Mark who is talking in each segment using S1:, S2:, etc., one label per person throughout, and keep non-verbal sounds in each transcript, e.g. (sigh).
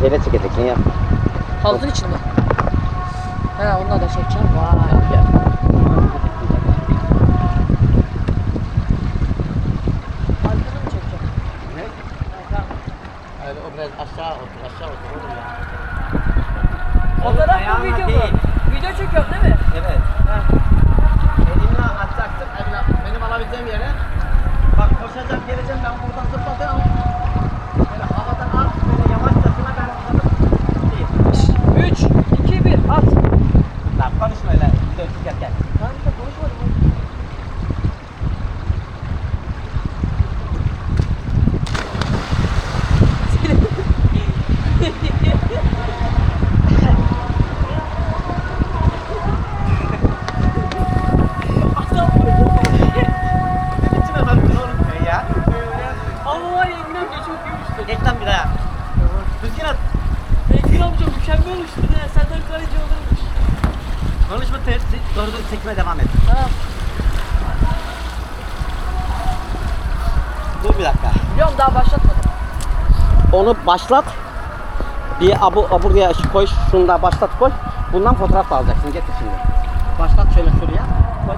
S1: Şeyle çekeceksin ya.
S2: Havuzun içinde. He onunla da çekeceğim. Vay.
S1: Gel.
S2: Arkadan mı çekeceğim?
S1: Ne?
S2: Ha, tamam.
S1: Öyle o biraz aşağı otur, aşağı otur oğlum ya.
S2: Fotoğraf mı video mu?
S1: değil.
S2: Video çekiyorum değil mi?
S1: Evet.
S2: Ha.
S1: Elimle atacaksın, benim alabileceğim yere. Bak koşacağım, geleceğim ben buradan zıplatacağım. Böyle havadan at, böyle yavaşçasına ben zıplatayım.
S2: 3, 2, 1 at.
S1: Lan konuşma öyle, video çekerken.
S2: Ben de konuşmadım.
S1: İçime baktın oğlum sen ya.
S2: Ama var ya Engin amca çok iyiymişti.
S1: Geç lan bir daha. Düzgün at.
S2: Engin amca mükemmel olmuştu ya. Senden kaleci olurmuş.
S1: Konuşma, te- te- doğru düzgün çekmeye devam et.
S2: Ha.
S1: Dur bir dakika.
S2: Biliyorum daha başlatmadım.
S1: Onu başlat. Bir abu, abu buraya şu koy, şunu da başlat koy. Bundan fotoğraf da alacaksın. Getir şimdi. Başlat şöyle şuraya. Koy.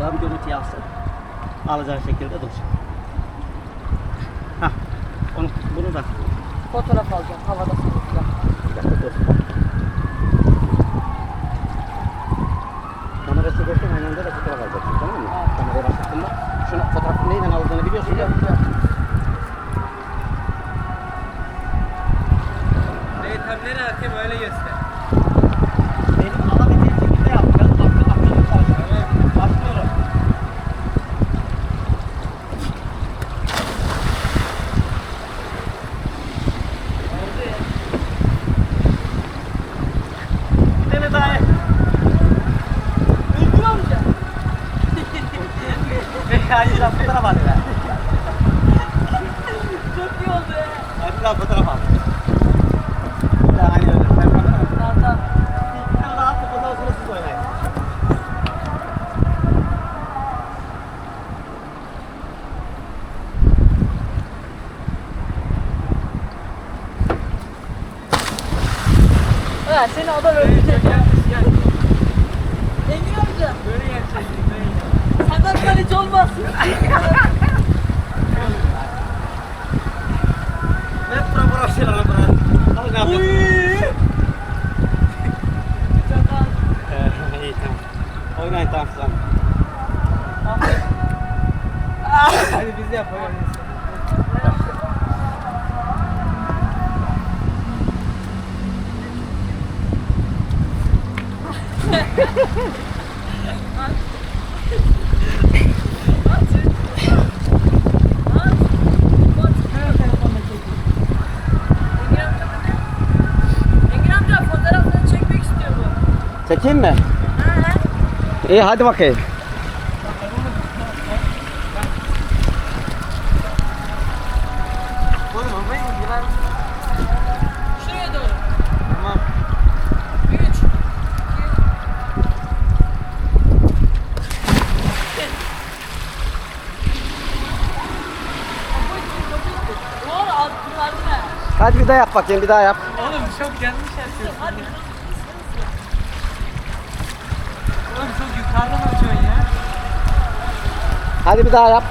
S1: Daha bir görüntü alsın. Alacağın şekilde dur. Hah. Onu, bunu da.
S2: Fotoğraf alacağım havada sanırım.
S1: Bir dakika dur. Kamera çekerken aynı anda da fotoğraf alacaksın tamam mı?
S2: Evet.
S1: Kamerayı başlattığında şunu fotoğrafın neyle aldığını biliyorsun ya.
S3: Reytemleri atayım öyle göster.
S1: Benim alabildiğim şekilde yapacağız. Akıl akıllı çalışıyor. Başlıyorum. Seni daha
S2: Engin amca.
S1: Hadi lan fotoğraf al hele.
S2: Çok iyi oldu ya.
S1: Lan fotoğraf al. Bir daha aynı öyle. Fotoğraf al.
S2: Tamam tamam.
S1: Bir tane daha attık ondan sonra siz oynayın.
S2: Ha seni adam öldürecek ya. Engin amca.
S3: Böyle böyle.
S2: Senden kaleci olmaz. (laughs)
S1: Hep profesyonel lan bırak. Hadi ne yapıyorsun?
S2: Çakal.
S1: Ee, iyi tamam. Oynayın tamam sen. (laughs)
S3: Hadi biz de yapalım.
S2: Engin amca fotoğrafını çekmek istiyor bu.
S1: Çekeyim mi?
S2: Ha ha.
S1: İyi hadi bakayım.
S3: Oğlum ama ilgilen.
S2: Şuraya doğru.
S3: Tamam.
S2: 3 Doğru az kurtardı be.
S1: Hadi bir daha yap bakayım bir daha yap.
S3: Oğlum çok yanlış yapıyorsun.
S2: Hadi.
S3: Oğlum çok yukarıdan atıyorsun ya.
S1: Hadi bir daha yap.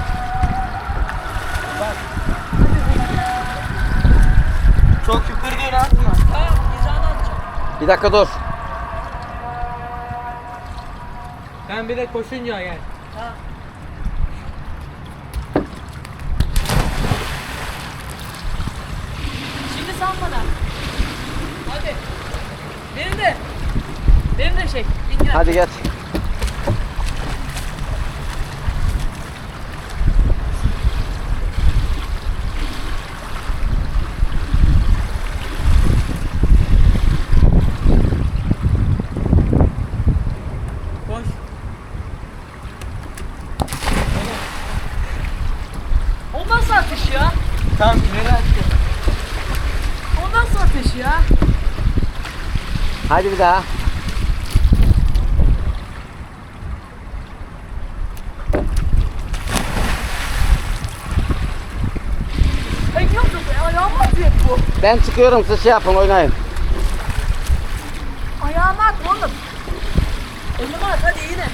S3: Çok yukarı geri atma.
S1: Bir dakika dur.
S3: Ben bir de koşunca gel.
S2: Ha. Şimdi sen bana. Hadi. Benim de. Benim de şey.
S1: Hadi geç.
S3: Koş.
S2: O nasıl atış ya?
S3: Tamam ileri atıyor.
S2: O nasıl atış ya?
S1: Hadi bir daha.
S2: Engin amca ayağıma atıyor. bu.
S1: Ben çıkıyorum siz şey yapın oynayın.
S2: Ayağıma at oğlum. Elime at hadi yine.